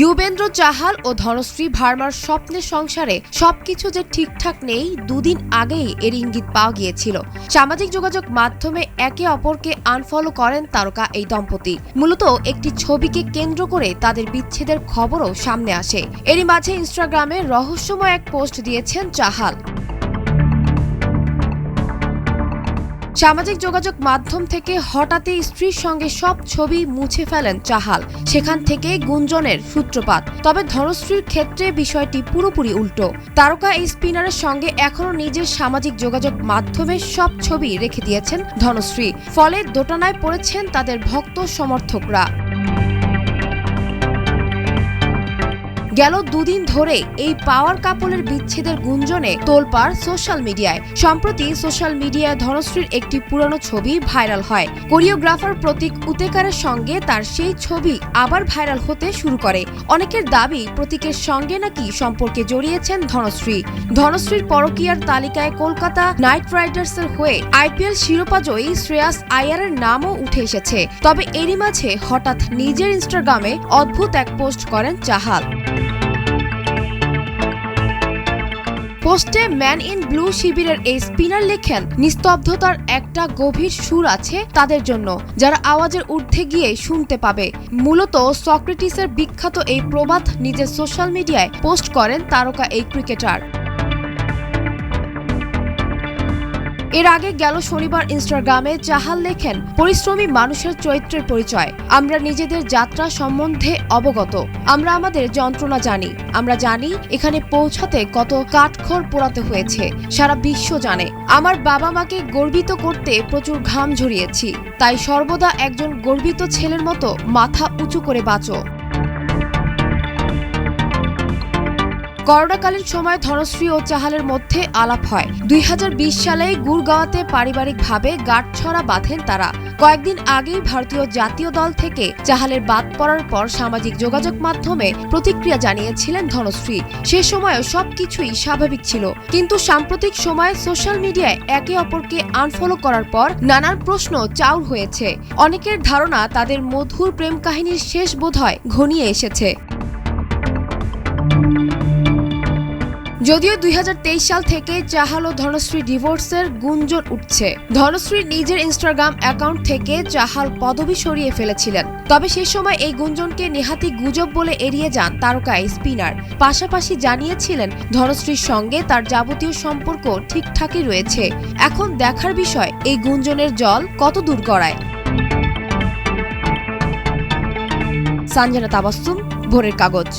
ইউবেন্দ্র চাহাল ও ধনশ্রী ভার্মার স্বপ্নের সংসারে সবকিছু যে ঠিকঠাক নেই, দুদিন আগেই এর ইঙ্গিত পাওয়া গিয়েছিল। সামাজিক যোগাযোগ মাধ্যমে একে অপরকে আনফলো করেন তারকা এই দম্পতি। মূলত একটি ছবিকে কেন্দ্র করে তাদের বিচ্ছেদের খবরও সামনে আসে। এরই মাঝে ইনস্টাগ্রামে রহস্যময় এক পোস্ট দিয়েছেন চাহাল। সামাজিক যোগাযোগ মাধ্যম থেকে হঠাৎই স্ত্রীর সঙ্গে সব ছবি মুছে ফেলেন চাহাল। সেখান থেকে গুঞ্জনের সূত্রপাত। তবে ধনশ্রীর ক্ষেত্রে বিষয়টি পুরোপুরি উল্টো। তারকা এই স্পিনারের সঙ্গে এখনও নিজের সামাজিক যোগাযোগ মাধ্যমে সব ছবি রেখে দিয়েছেন ধনশ্রী। ফলে দোটানায় পড়েছেন তাদের ভক্ত সমর্থকরা। গেল দুদিন ধরে এই পাওয়ার কাপলের বিচ্ছেদের গুঞ্জনে তোলপাড় সোশ্যাল মিডিয়ায়। সম্প্রতি সোশ্যাল মিডিয়ায় ধনশ্রীর একটি পুরনো ছবি ভাইরাল হয়। কোরিওগ্রাফার প্রতীক উতেকারের সঙ্গে তার সেই ছবি আবার ভাইরাল হতে শুরু করে। অনেকের দাবি, প্রতীকের সঙ্গে নাকি সম্পর্কে জড়িয়েছেন ধনশ্রী। ধনশ্রীর পরকীয়ার তালিকায় কলকাতা নাইট রাইডার্সের হয়ে আইপিএল শিরোপা জয়ী শ্রেয়াস আয়ারের নামও উঠে এসেছে। তবে এরই মাঝে হঠাৎ নিজের ইনস্টাগ্রামে অদ্ভুত এক পোস্ট করেন চাহাল। পোস্টে ম্যান ইন ব্লু শিবিরের এই স্পিনার লেখেন, নিস্তব্ধতার একটা গভীর সুর আছে তাদের জন্য, যারা আওয়াজের ঊর্ধ্বে গিয়ে শুনতে পাবে। মূলত সক্রেটিসের বিখ্যাত এই প্রবাদ নিজের সোশ্যাল মিডিয়ায় পোস্ট করেন তারকা এই ক্রিকেটার। এর আগে গেল শনিবার ইনস্টাগ্রামে চাহাল লেখেন, পরিশ্রমী মানুষের চরিত্রের পরিচয়। আমরা নিজেদের যাত্রা সম্বন্ধে অবগত। আমরা আমাদের যন্ত্রণা জানি। আমরা জানি এখানে পৌঁছাতে কত কাঠখড় পোড়াতে হয়েছে। সারা বিশ্ব জানে। আমার বাবা মাকে গর্বিত করতে প্রচুর ঘাম ঝরিয়েছি। তাই সর্বদা একজন গর্বিত ছেলের মতো মাথা উঁচু করে বাঁচো। করোনাকালীন সময় ধনশ্রী ও চাহালের মধ্যে আলাপ হয়। দুই হাজার বিশ সালে গুড়গাঁওয়াতে পারিবারিকভাবে গাঁটছড়া বাঁধেন তারা। কয়েকদিন আগেই ভারতীয় জাতীয় দল থেকে চাহালের বাদ পড়ার পর সামাজিক যোগাযোগ মাধ্যমে প্রতিক্রিয়া জানিয়েছিলেন ধনশ্রী। সে সময়ও সবকিছুই স্বাভাবিক ছিল। কিন্তু সাম্প্রতিক সময়ে সোশ্যাল মিডিয়ায় একে অপরকে আনফলো করার পর নানান প্রশ্ন চাউর হয়েছে। অনেকের ধারণা তাদের মধুর প্রেম কাহিনীর শেষ বোধ হয় ঘনিয়ে এসেছে। যদিও দুই হাজার তেইশ সাল থেকে চাহাল ও ধনশ্রী ডিভোর্সের গুঞ্জন উঠছে। ধনশ্রী নিজের ইনস্টাগ্রাম অ্যাকাউন্ট থেকে চাহাল পদবি সরিয়ে ফেলেছিলেন। তবে সে সময় এই গুঞ্জনকে নেহাতি গুজব বলে এড়িয়ে যান তারকা এই স্পিনার। পাশাপাশি জানিয়েছিলেন, ধনশ্রীর সঙ্গে তার যাবতীয় সম্পর্ক ঠিকঠাকই রয়েছে। এখন দেখার বিষয়, এই গুঞ্জনের জল কত দূর গড়ায়? সঞ্জনা তাবাস্তুম ভোরের কাগজ।